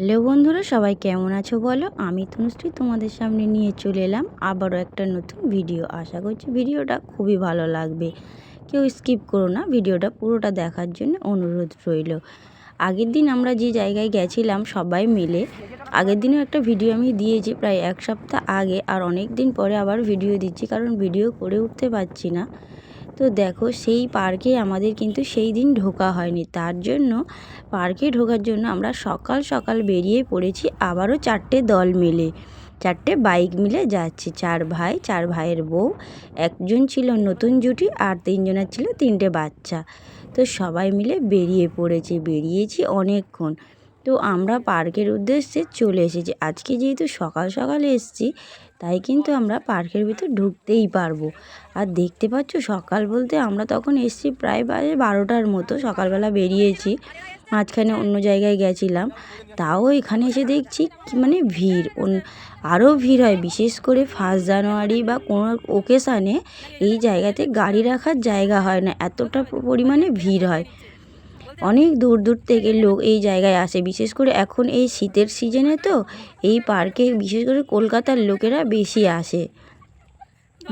Hello বন্ধুরা, সবাই কেমন আছো বলো? আমি তনুশ্রী, তোমাদের সামনে নিয়ে চলে এলাম আবারও একটা নতুন ভিডিও। আশা করছি ভিডিওটা খুবই ভালো লাগবে। কেউ স্কিপ করো না, ভিডিওটা পুরোটা দেখার জন্য অনুরোধ রইল। আগের দিন আমরা যে জায়গায় গেছিলাম সবাই মিলে, আগের দিনও একটা ভিডিও আমি দিয়েছি প্রায় এক সপ্তাহ আগে, আর অনেক দিন পরে আবার ভিডিও দিচ্ছি, কারণ ভিডিও করে উঠতে পারছি না। তো দেখো সেই পার্কে আমাদের কিন্তু সেই দিন ঢোকা হয়নি। তার জন্য পার্কে ঢোকার জন্য আমরা সকাল সকাল বেরিয়ে পড়েছি আবারও চারটে দল মিলে। চারটে বাইক মিলে যাচ্ছি। চার ভাই, চার ভাইয়ের বউ, একজন ছিল নতুন জুটি আর তিনজনের ছিল তিনটে বাচ্চা। তো সবাই মিলে বেরিয়ে পড়েছি। বেরিয়েছি অনেকক্ষণ। তো আমরা পার্কের উদ্দেশ্যে চলে এসেছি। আজকে যেহেতু সকাল সকাল এসেছি, তাই কিন্তু আমরা পার্কের ভিতর ঢুকতেই পারব। আর দেখতে পাচ্ছ, সকাল বলতে আমরা তখন এসেছি প্রায় বাজে বারোটার মতো, সকালবেলা বেরিয়েছি, মাঝখানে অন্য জায়গায় গেছিলাম। তাও এখানে এসে দেখছি মানে ভিড় আরও ভিড় হয়। বিশেষ করে ফার্স্ট জানুয়ারি বা কোনো ওকেশানে এই জায়গাতে গাড়ি রাখার জায়গা হয় না, এতটা পরিমাণে ভিড় হয়। অনেক দূর দূর থেকে লোক এই জায়গায় আসে, বিশেষ করে এখন এই শীতের সিজনে তো এই পার্কে, বিশেষ করে কলকাতার লোকেরা বেশি আসে।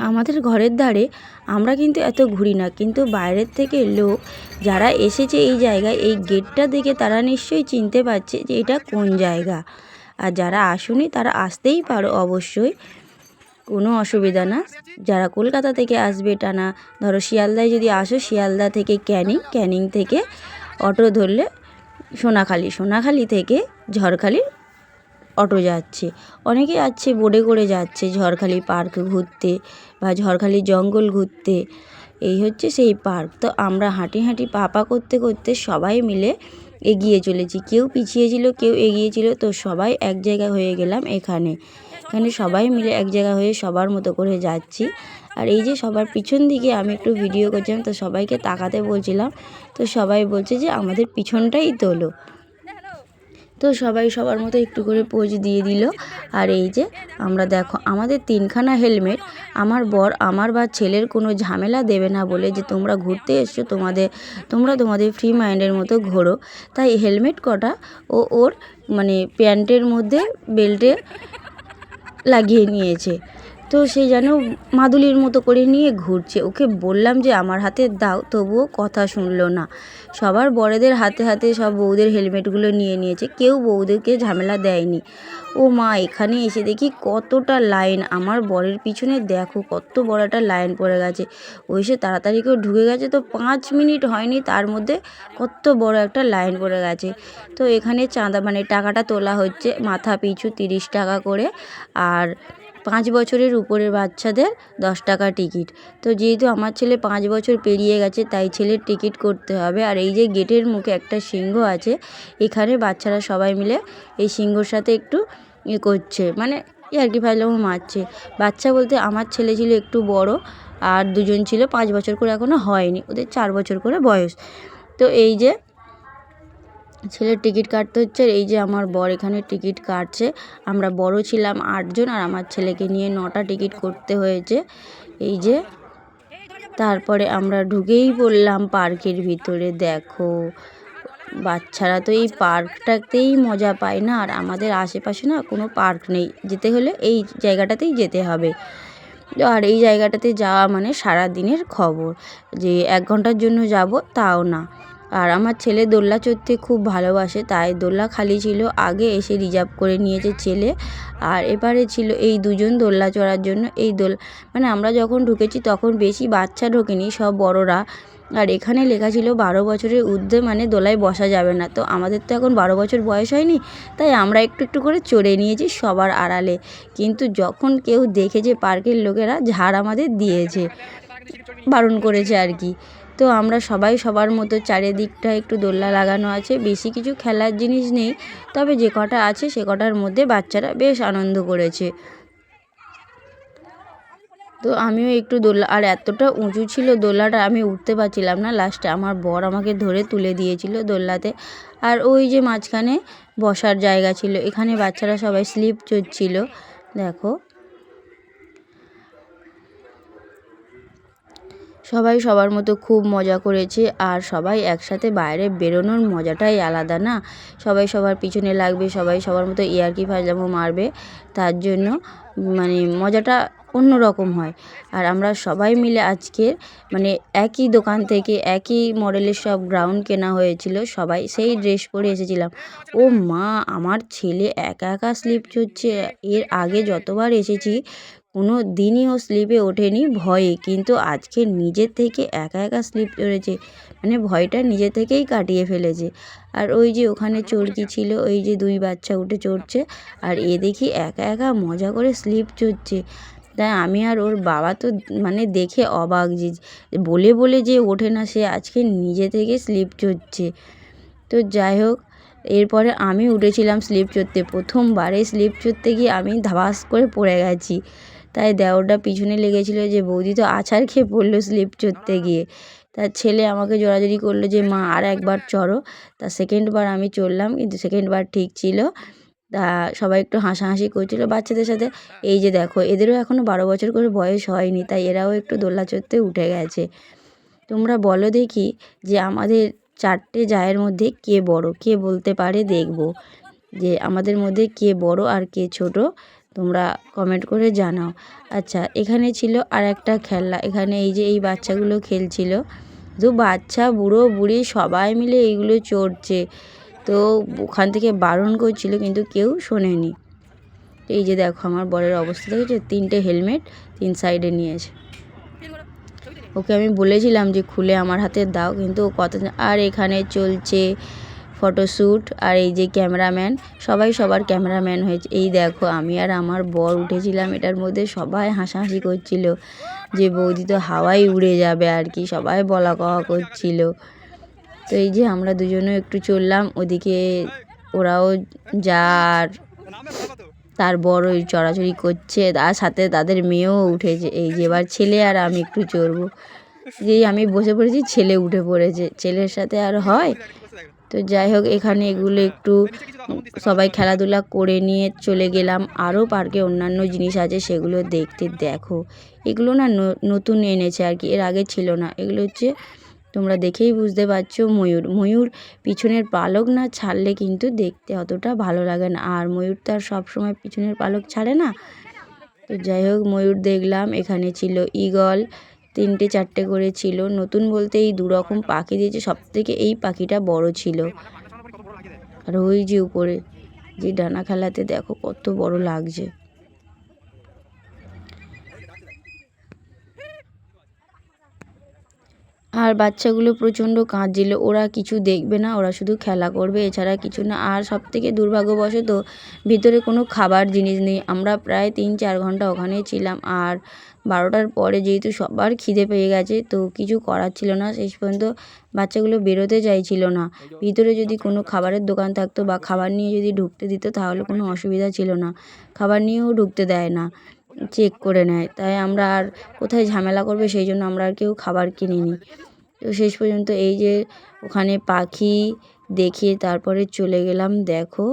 আমাদের ঘরের ধারে আমরা কিন্তু এত ঘুরি না, কিন্তু বাইরের থেকে লোক যারা এসেছে এই জায়গায়, এই গেটটা দেখে তারা নিশ্চয়ই চিনতে পারছে যে এটা কোন জায়গা। আর যারা আসুনি তারা আসতেই পারো অবশ্যই, কোনো অসুবিধা না। যারা কলকাতা থেকে আসবে টানা, ধরো শিয়ালদায় যদি আসো, শিয়ালদা থেকে ক্যানিং ক্যানিং থেকে অটো ধরলে সোনাখালি সোনাখালি থেকে ঝড়খালি অটো যাচ্ছে। অনেকে যাচ্ছে বোটে করে যাচ্ছে ঝড়খালি পার্ক ঘুরতে বা ঝড়খালি জঙ্গল ঘুরতে। এই হচ্ছে সেই পার্ক। তো আমরা হাঁটি হাঁটি পা পা করতে করতে সবাই মিলে এগিয়ে চলেছি। কেউ পিছিয়ে ছিল, কেউ এগিয়ে ছিল, তো সবাই এক জায়গায় হয়ে গেলাম এখানে। এখানে সবাই মিলে এক জায়গা হয়ে সবার মতো করে যাচ্ছি। আর এই যে সবার পিছন দিকে আমি একটু ভিডিও করছিলাম, তো সবাইকে তাকাতে বলছিলাম, তো সবাই বলছে যে আমাদের পিছনটাই তোলো। তো সবাই সবার মতো একটু করে পোজ দিয়ে দিল। আর এই যে আমরা দেখো, আমাদের তিনখানা হেলমেট আমার বর, আমার বা ছেলের কোনো ঝামেলা দেবে না বলে যে তোমরা ঘুরতে এসছো, তোমাদের, তোমরা তোমাদের ফ্রি মাইন্ডের মতো ঘোরো। তাই হেলমেট কটা ও ওর মানে প্যান্টের মধ্যে বেল্টে লাগিয়ে নিয়েছে। তো সে যেন মাদুলির মতো করে নিয়ে ঘুরছে। ওকে বললাম যে, আমার হাতে দাও। তবুও কথা শুনলো না। সবার বড়দের হাতে হাতে সব বউদের হেলমেটগুলো নিয়ে নিয়েছে। কেউ বউদেরকে ঝামেলা দেয়নি। ও মা, এখানে এসে দেখি কতটা লাইন। আমার বরের পিছনে দেখো কত বড় একটা লাইন পড়ে গেছে। ওই সে তাড়াতাড়ি করে ঢুকে গেছে তো পাঁচ মিনিট হয়নি, তার মধ্যে কত বড় একটা লাইন পড়ে গেছে। তো এখানে চাঁদা মানে টাকাটা তোলা হচ্ছে মাথা পিছু তিরিশ টাকা করে। আর পাঁচ বছরের উপরের বাচ্চাদের দশ টাকা টিকিট। তো যেহেতু আমার ছেলে পাঁচ বছর পেরিয়ে গেছে, তাই ছেলের টিকিট করতে হবে। আর এই যে গেটের মুখে একটা সিংহ আছে, এখানে বাচ্চারা সবাই মিলে এই সিংহর সাথে একটু ইয়ে করছে। মানে ইয়ার্কি ফাজলামো মারছে। বাচ্চা বলতে আমার ছেলে ছিল একটু বড়, আর দুজন ছিল, পাঁচ বছর করে এখনও হয়নি। ওদের চার বছর করে বয়স। তো এই যে ছেলের টিকিট কাটতে হচ্ছে এই যে আমার বর এখানে টিকিট কাটছে। আমরা বড় ছিলাম আটজন আর আমার ছেলেকে নিয়ে নটা টিকিট করতে হয়েছে। এই যে তারপরে আমরা ঢুকেই পড়লাম পার্কের ভিতরে। দেখো, বাচ্চারা তো এই পার্কটাতেই মজা পায় না আর আমাদের আশেপাশে না কোনো পার্ক নেই। যেতে হলে এই জায়গাটাতেই যেতে হবে। আর এই জায়গাটাতে যাওয়া মানে সারা দিনের খবর যে এক ঘণ্টার জন্য যাব তাও না। আর আমার ছেলে দোল্লা চড়তে খুব ভালোবাসে, তাই দোল্লা খালি ছিল। আগে এসে রিজার্ভ করে নিয়েছে ছেলে। আর এবারে ছিল এই দুজন দোল্লা চড়ার জন্য। এই দোল মানে আমরা যখন ঢুকেছি তখন বেশি বাচ্চা ঢোকেনি, সব বড়রা। আর এখানে লেখা ছিল বারো বছরের ঊর্ধ্বে মানে দোলায় বসা যাবে না। তো আমাদের তো এখন বারো বছর বয়স হয়নি, তাই আমরা একটু একটু করে চড়ে নিয়েছি সবার আড়ালে। কিন্তু যখন কেউ দেখেছে পার্কের লোকেরা ঝাড় আমাদের দিয়েছে, বারণ করেছে আর কি। তো আমরা সবাই সবার মতো চারিদিকটা একটু দোলনা লাগানো আছে, বেশি কিছু খেলার জিনিস নেই, তবে যে কটা আছে সে কটার মধ্যে বাচ্চারা বেশ আনন্দ করেছে। তো আমিও একটু দোলা আর এতটা উঁচু ছিল দোলাটা আমি উঠতে পারছিলাম না লাস্টে আমার বর আমাকে ধরে তুলে দিয়েছিল দোলনাতে। আর ওই যে মাঝখানে বসার জায়গা ছিল, এখানে বাচ্চারা সবাই স্লিপ চড়ছিল, দেখো। সবাই সবার মতো খুব মজা করেছে আর সবাই একসাথে বাইরে বেরোনোর মজাটাই আলাদা না? সবাই সবার পিছনে লাগবে, সবাই সবার মতো ইয়ার্কি ফাজলামো মারবে, তার জন্য মানে মজাটা অন্য রকম হয়। আর আমরা সবাই মিলে আজকে মানে একই দোকান থেকে একই মডেলের সব গ্রাউন্ড কেনা হয়েছিল, সবাই সেই ড্রেস পরে এসেছিলাম। ও মা, আমার ছেলে একা একা স্লিপ চড়ছে, এর আগে যতবার এসেছি কোনো দিনই ও স্লিপে ওঠেনি ভয়ে। কিন্তু আজকে নিজের থেকে একা একা স্লিপ চড়েছে মানে ভয়টা নিজে থেকেই কাটিয়ে ফেলেছে। আর ওই যে ওখানে চরকি ছিল, ওই যে দুই বাচ্চা উঠে চড়ছে। আর এ দেখি একা একা মজা করে স্লিপ চড়ছে। তাই আমি আর ওর বাবা তো মানে দেখে অবাক যে, বলে বলে যে ওঠে না, সে আজকে নিজে থেকে স্লিপ চড়ছে। তো যাই হোক, এরপরে আমি উঠেছিলাম স্লিপ চড়তে। প্রথমবারে স্লিপ চড়তে গিয়ে আমি ধাবাস করে পড়ে গেছি। তাই দেওরটা পিছনে লেগেছিলো যে, বৌদি তো আছাড় খেয়ে পড়ল স্লিপ চড়তে গিয়ে। তার ছেলে আমাকে জোরাজুরি করল যে, মা, আর একবার চড়ো। তা সেকেন্ডবার আমি চড়লাম, কিন্তু সেকেন্ডবার ঠিক ছিল। তা সবাই একটু হাসাহাসি করছিল বাচ্চাদের সাথে। এই যে দেখো, এদেরও এখনও বারো বছর করে বয়স হয়নি, তাই এরাও একটু দোল্লা চড়তে উঠে গেছে। তোমরা বলো দেখি যে, আমাদের চারটে জায়ের মধ্যে কে বড়? কে বলতে পারে দেখব। যে, আমাদের মধ্যে কে বড় আর কে ছোট? তোমরা কমেন্ট করে জানাও। আচ্ছা এখানে ছিল আর একটা খেলনা। এখানে এই যে এই বাচ্চাগুলো খেলছিল, তো বাচ্চা, বুড়ো, বুড়ি সবাই মিলে এইগুলো চড়ছে। তো ওখান থেকে বারণ করছিল, কিন্তু কেউ শোনেনি। এই যে দেখো আমার বরের অবস্থা দেখেছ তিনটে হেলমেট তিন সাইডে নিয়েছে। ওকে আমি বলেছিলাম যে খুলে আমার হাতে দাও, কিন্তু কথা আর এখানে চলছে ফটোশ্যুট আর এই যে ক্যামেরাম্যান, সবাই সবার ক্যামেরাম্যান হয়েছে। এই দেখো, আমি আর আমার বর উঠেছিলাম, এটার মধ্যে সবাই হাসাহাসি করছিল যে বৌদি তো হাওয়াই উড়ে যাবে আর কি, সবাই বলা কওয়া করছিল। তো এই যে আমরা দুজনেও একটু চললাম, ওদিকে ওরাও যার তার বড় চড়াচড়ি করছে তার সাথে তাদের মেয়েও উঠেছে। এই যে এবার ছেলে আর আমি একটু চড়বো। যেই আমি বসে পড়েছি, ছেলে উঠে পড়েছে। ছেলের সাথে আর হয়? তো যাই হোক, এখানে এগুলো একটু সবাই খেলাধুলা করে নিয়ে চলে গেলাম। আরও পার্কে অন্যান্য জিনিস আছে, সেগুলো দেখতে দেখো। এগুলো না নতুন এনেছে আর কি, এর আগে ছিল না। এগুলো হচ্ছে, তোমরা দেখেই বুঝতে পারছ, ময়ূর। ময়ূর পিছনের পালক না ছাড়লে কিন্তু দেখতে অতটা ভালো লাগে না। আর ময়ূর তো আর সবসময় পিছনের পালক ছাড়ে না। তো যাই হোক, ময়ূর দেখলাম, এখানে ছিল ঈগল তিনটে চারটে করে ছিল। নতুন বলতে এই দুরকম পাখি দিয়েছে সব থেকে এই পাখিটা বড় ছিল। আর ওই যে উপরে, যে ডানা খেলাতে দেখো কত বড় লাগছে। আর বাচ্চাগুলো প্রচণ্ড কাঁদছিল। ওরা কিছু দেখবে না, ওরা শুধু খেলা করবে। এছাড়া কিছু না। আর সব থেকে দুর্ভাগ্যবশত ভিতরে কোনো খাবার জিনিস নেই। আমরা প্রায় তিন চার ঘণ্টা ওখানেই ছিলাম। আর বারোটার পরে যেহেতু সবার খিদে পেয়ে গেছে, তো কিছু করার ছিল না। শেষ পর্যন্ত বাচ্চাগুলো বেরোতে চাইছিল না। ভিতরে যদি কোনো খাবারের দোকান থাকতো বা খাবার নিয়ে যদি ঢুকতে দিত, তাহলে কোনো অসুবিধা ছিল না। খাবার নিয়েও ঢুকতে দেয় না, চেক করে নেয়। তাই আমরা আর কোথায় ঝামেলা করবে, সেই জন্য আমরা আর কেউ খাবার কিনিনি। তো শেষ পর্যন্ত এই যে ওখানে পাখি দেখে তারপরে চলে গেলাম, দেখো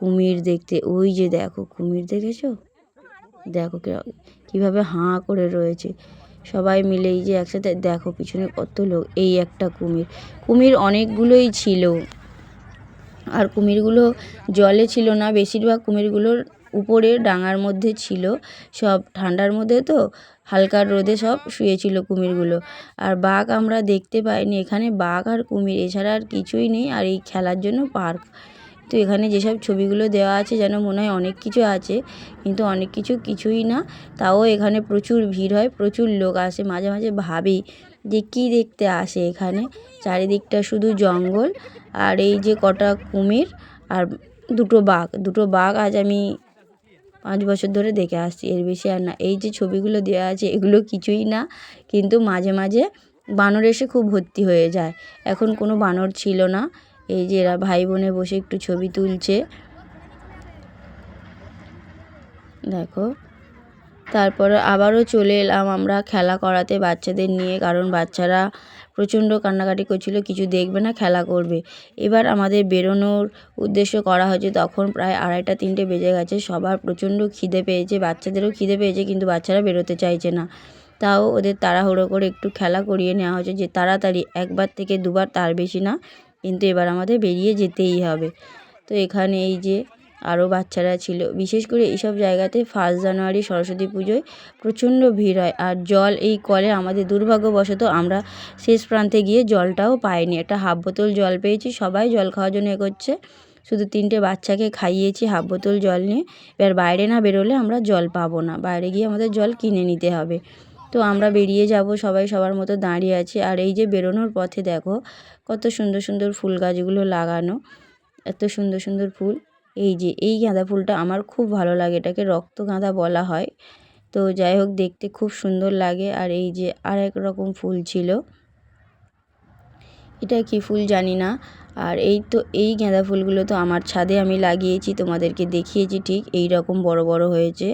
কুমির দেখতে। ওই যে দেখো কুমির দেখেছ? দেখো কীভাবে হাঁ করে রয়েছে। সবাই মিলে এই যে একসাথে, দেখো পিছনে কত লোক, এই একটা কুমির। কুমির অনেকগুলোই ছিল। আর কুমিরগুলো জলে ছিল না, বেশিরভাগ কুমিরগুলোর উপরে ডাঙার মধ্যে ছিল। সব ঠান্ডার মধ্যে তো, হালকা রোদে সব শুয়েছিল কুমিরগুলো। আর বাঘ আমরা দেখতে পাইনি, এখানে বাঘ আর কুমির, এছাড়া আর কিছুই নেই। আর এই খেলার জন্য পার্ক তো এখানে যেসব ছবিগুলো দেওয়া আছে যেন মনে হয় অনেক কিছু আছে, কিন্তু অনেক কিছু কিছুই না। তাও এখানে প্রচুর ভিড় হয়, প্রচুর লোক আসে, মাঝে মাঝে ভাবি যে কী দেখতে আসে এখানে। চারিদিকটা শুধু জঙ্গল আর এই যে কটা কুমির আর দুটো বাঘ। দুটো বাঘ আজ আমি পাঁচ বছর ধরে দেখে আসছি, এর বেশি আর না। এই যে ছবিগুলো দেওয়া আছে এগুলো কিছুই না, কিন্তু মাঝে মাঝে বানর এসে খুব ভর্তি হয়ে যায়। এখন কোনো বানর ছিল না। এই যে এরা ভাই বোনে বসে একটু ছবি তুলছে। দেখো। তারপরে আবারও চলে এলাম আমরা খেলা করাতে বাচ্চাদের নিয়ে, কারণ বাচ্চারা প্রচণ্ড কান্নাকাটি করছিল, কিছু দেখবে না, খেলা করবে। এবার আমাদের বেরোনোর উদ্দেশ্য করা হয়েছে, তখন প্রায় আড়াইটা, তিনটে বেজে গেছে। সবার প্রচণ্ড খিদে পেয়েছে, বাচ্চাদেরও খিদে পেয়েছে, কিন্তু বাচ্চারা বেরোতে চাইছে না। তাও ওদের তাড়াহুড়ো করে একটু খেলা করিয়ে নেওয়া হয়েছে, যে তাড়াতাড়ি, একবার থেকে দুবার তার বেশি না। কিন্তু এবার আমাদের বেরিয়ে যেতেই হবে। তো এখানে এই যে আরও বাচ্চারা ছিল, বিশেষ করে এইসব জায়গাতে ফার্স্ট জানুয়ারি সরস্বতী পুজোয় প্রচণ্ড ভিড় হয়। আর জল এই কলে আমাদের দুর্ভাগ্যবশত আমরা শেষ প্রান্তে গিয়ে জলটাও পাইনি। একটা হাফ বোতল জল পেয়েছি, সবাই জল খাওয়ার জন্য এ করছে শুধু তিনটে বাচ্চাকে খাইয়েছি হাফ বোতল জল নিয়ে। এবার বাইরে না বেরোলে আমরা জল পাবো না। বাইরে গিয়ে আমাদের জল কিনে নিতে হবে। তো আমরা বেরিয়ে যাব, সবাই সবার মতো দাঁড়িয়ে আছি। আর এই যে বেরোনোর পথে দেখো, কত সুন্দর সুন্দর ফুল গাছগুলো লাগানো, এত সুন্দর সুন্দর ফুল। এই যে, এই গাঁদা ফুলটা আমার খুব ভালো লাগে, এটাকে রক্ত গাঁদা বলা হয়। তো যাই হোক, দেখতে খুব সুন্দর লাগে। আর এই যে আর এক রকম ফুল ছিল, এটা কি ফুল জানি না। আর এই তো, এই গাঁদা ফুলগুলো তো আমার ছাদে আমি লাগিয়েছি, তোমাদেরকে দেখিয়েছি ঠিক, এই রকম বড় বড় হয়েছে।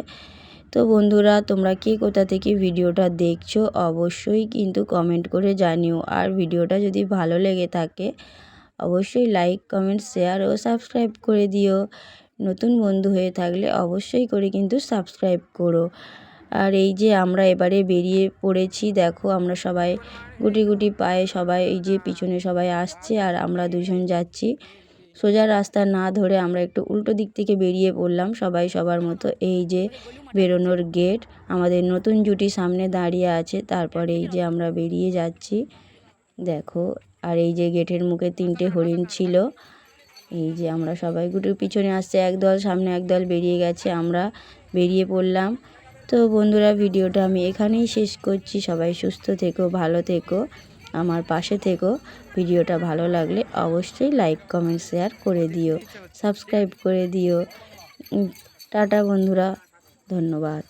তো বন্ধুরা, তোমরা কে কোথা থেকে ভিডিওটা দেখছ অবশ্যই কিন্তু কমেন্ট করে জানিও। আর ভিডিওটা যদি ভালো লেগে থাকে, অবশ্যই লাইক কমেন্ট শেয়ার ও সাবস্ক্রাইব করে দিও। নতুন বন্ধু হয়ে থাকলে অবশ্যই করে কিন্তু সাবস্ক্রাইব করো। আর এই যে আমরা এবারে বেরিয়ে পড়েছি, দেখো আমরা সবাই গুটি গুটি পায়ে সবাই এই যে পিছনে সবাই আসছে আর আমরা দুজন যাচ্ছি। সোজা রাস্তা না ধরে আমরা একটু উল্টো দিক থেকে বেরিয়ে পড়লাম। সবাই সবার মতো এই যে বেরোনোর গেট, আমাদের নতুন জুটি সামনে দাঁড়িয়ে আছে। তারপরে এই যে আমরা বেরিয়ে যাচ্ছি। দেখো, আর এই যে গেটের মুখে তিনটে হরিণ ছিল। এই যে আমরা সবাই গুটির পিছনে আসছে, একদল সামনে একদল বেরিয়ে গেছে, আমরা বেরিয়ে পড়লাম। তো বন্ধুরা, ভিডিওটা আমি এখানেই শেষ করছি। সবাই সুস্থ থেকো, ভালো থেকো। আমার পাশে থেকো। ভিডিওটা ভালো লাগলে অবশ্যই লাইক কমেন্ট শেয়ার করে দিও। সাবস্ক্রাইব করে দিও। টাটা বন্ধুরা। ধন্যবাদ।